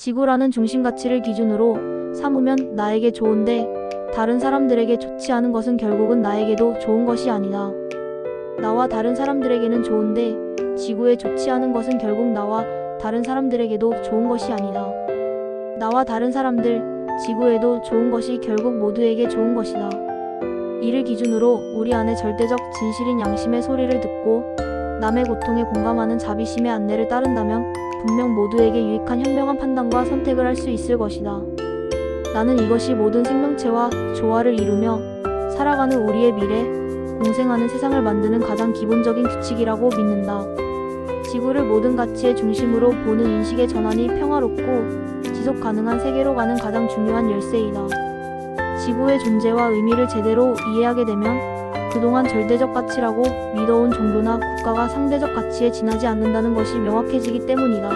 지구라는 중심 가치를 기준으로 삼으면 나에게 좋은데 다른 사람들에게 좋지 않은 것은 결국은 나에게도 좋은 것이 아니다. 나와 다른 사람들에게는 좋은데 지구에 좋지 않은 것은 결국 나와 다른 사람들에게도 좋은 것이 아니다. 나와 다른 사람들, 지구에도 좋은 것이 결국 모두에게 좋은 것이다. 이를 기준으로 우리 안에 절대적 진실인 양심의 소리를 듣고 남의 고통에 공감하는 자비심의 안내를 따른다면 분명 모두에게 유익한 현명한 판단과 선택을 할 수 있을 것이다. 나는 이것이 모든 생명체와 조화를 이루며 살아가는 우리의 미래, 공생하는 세상을 만드는 가장 기본적인 규칙이라고 믿는다. 지구를 모든 가치의 중심으로 보는 인식의 전환이 평화롭고 지속 가능한 세계로 가는 가장 중요한 열쇠이다. 지구의 존재와 의미를 제대로 이해하게 되면 그동안 절대적 가치라고 믿어온 종교나 국가가 상대적 가치에 지나지 않는다는 것이 명확해지기 때문이다.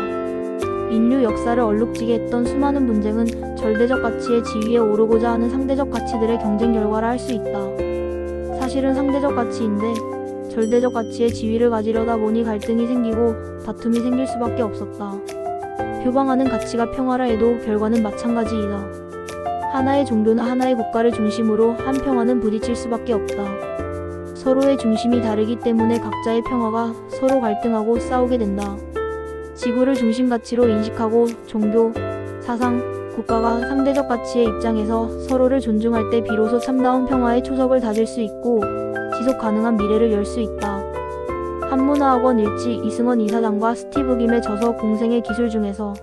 인류 역사를 얼룩지게 했던 수많은 분쟁은 절대적 가치의 지위에 오르고자 하는 상대적 가치들의 경쟁 결과라 할 수 있다. 사실은 상대적 가치인데 절대적 가치의 지위를 가지려다 보니 갈등이 생기고 다툼이 생길 수밖에 없었다. 표방하는 가치가 평화라 해도 결과는 마찬가지이다. 하나의 종교나 하나의 국가를 중심으로 한 평화는 부딪힐 수밖에 없다. 서로의 중심이 다르기 때문에 각자의 평화가 서로 갈등하고 싸우게 된다. 지구를 중심 가치로 인식하고 종교, 사상, 국가가 상대적 가치의 입장에서 서로를 존중할 때 비로소 참다운 평화의 초석을 다질 수 있고 지속 가능한 미래를 열 수 있다. 한문화학원 일지 이승원 이사장과 스티브 김의 저서 공생의 기술 중에서